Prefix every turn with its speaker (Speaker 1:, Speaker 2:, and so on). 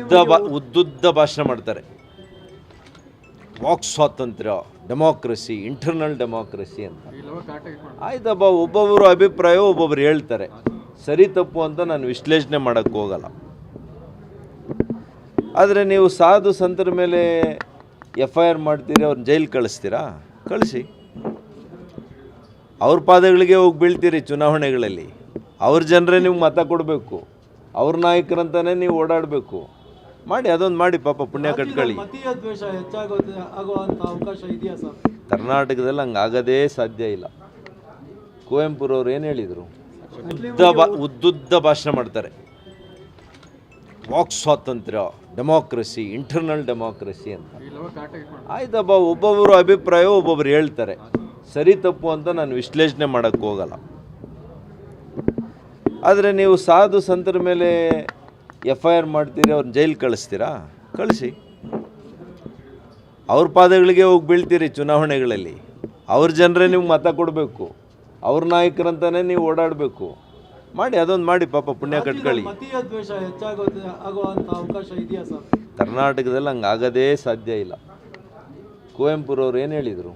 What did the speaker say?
Speaker 1: ಉದ್ದ ಉದ್ದುದ್ದ ಭಾಷಣ ಮಾಡ್ತಾರೆ. ವಾಕ್ ಸ್ವಾತಂತ್ರ್ಯ, ಡೆಮಾಕ್ರಸಿ ಇಂಟರ್ನಲ್ ಡೆಮಾಕ್ರಸಿ ಅಂತ. ಆಯ್ತಪ್ಪ ಒಬ್ಬೊಬ್ಬರು ಅಭಿಪ್ರಾಯ, ಒಬ್ಬೊಬ್ರು ಹೇಳ್ತಾರೆ. ಸರಿ ತಪ್ಪು ಅಂತ ನಾನು ವಿಶ್ಲೇಷಣೆ ಮಾಡೋಕ್ಕೆ ಹೋಗಲ್ಲ. ಆದರೆ ನೀವು ಸಾಧು ಸಂತರ ಮೇಲೆ ಎಫ್ ಐ ಆರ್ ಮಾಡ್ತೀರಿ ಅವ್ರನ್ನ ಜೈಲು ಕಳಿಸ್ತೀರಾ? ಕಳಿಸಿ. ಅವ್ರ ಪಾದಗಳಿಗೆ ಹೋಗಿ ಬೀಳ್ತೀರಿ ಚುನಾವಣೆಗಳಲ್ಲಿ. ಅವ್ರ ಜನರೇ ನಿಮ್ಗೆ ಮತ ಕೊಡಬೇಕು. ಅವ್ರ ನಾಯಕರಂತಾನೆ ನೀವು ಓಡಾಡಬೇಕು. ಮಾಡಿ ಅದೊಂದು ಮಾಡಿ ಪಾಪ ಪುಣ್ಯ ಕಟ್ಕೊಳ್ಳಿ. ಕರ್ನಾಟಕದಲ್ಲಿ ಹಂಗೆ ಆಗೋದೇ ಸಾಧ್ಯ ಇಲ್ಲ. ಕುವೆಂಪುರವ್ರು ಏನು ಹೇಳಿದರು? ಉದ್ದ ಬಾ ಉದ್ದುದ್ದ ಭಾಷಣ ಮಾಡ್ತಾರೆ. ವಾಕ್ ಸ್ವಾತಂತ್ರ್ಯ ಡೆಮಾಕ್ರಸಿ ಇಂಟರ್ನಲ್ ಡೆಮಾಕ್ರಸಿ ಅಂತ. ಆಯ್ತಪ್ಪ ಒಬ್ಬೊಬ್ಬರು ಅಭಿಪ್ರಾಯ ಒಬ್ಬೊಬ್ರು ಹೇಳ್ತಾರೆ. ಸರಿ ತಪ್ಪು ಅಂತ ನಾನು ವಿಶ್ಲೇಷಣೆ ಮಾಡೋಕ್ಕೆ ಹೋಗಲ್ಲ. ಆದರೆ ನೀವು ಸಾಧು ಸಂತರ ಮೇಲೆ ಎಫ್ ಐ ಆರ್ ಮಾಡ್ತೀರಿ ಅವ್ರನ್ನ ಜೈಲು ಕಳಿಸ್ತೀರಾ? ಕಳಿಸಿ. ಅವ್ರ ಪಾದಗಳಿಗೆ ಹೋಗಿ ಬೀಳ್ತೀರಿ ಚುನಾವಣೆಗಳಲ್ಲಿ. ಅವ್ರ ಜನರೇ ನಿಮ್ಗೆ ಮತ ಕೊಡಬೇಕು. ಅವ್ರ ನಾಯಕರಂತಾನೆ ನೀವು ಓಡಾಡಬೇಕು. ಮಾಡಿ ಅದೊಂದು ಮಾಡಿ ಪಾಪ ಪುಣ್ಯ ಕಟ್ಕೊಳ್ಳಿ. ಕರ್ನಾಟಕದಲ್ಲಿ ಹಂಗೆ ಆಗೋದೇ ಸಾಧ್ಯ ಇಲ್ಲ. ಕುವೆಂಪುರವ್ರು ಏನು ಹೇಳಿದರು?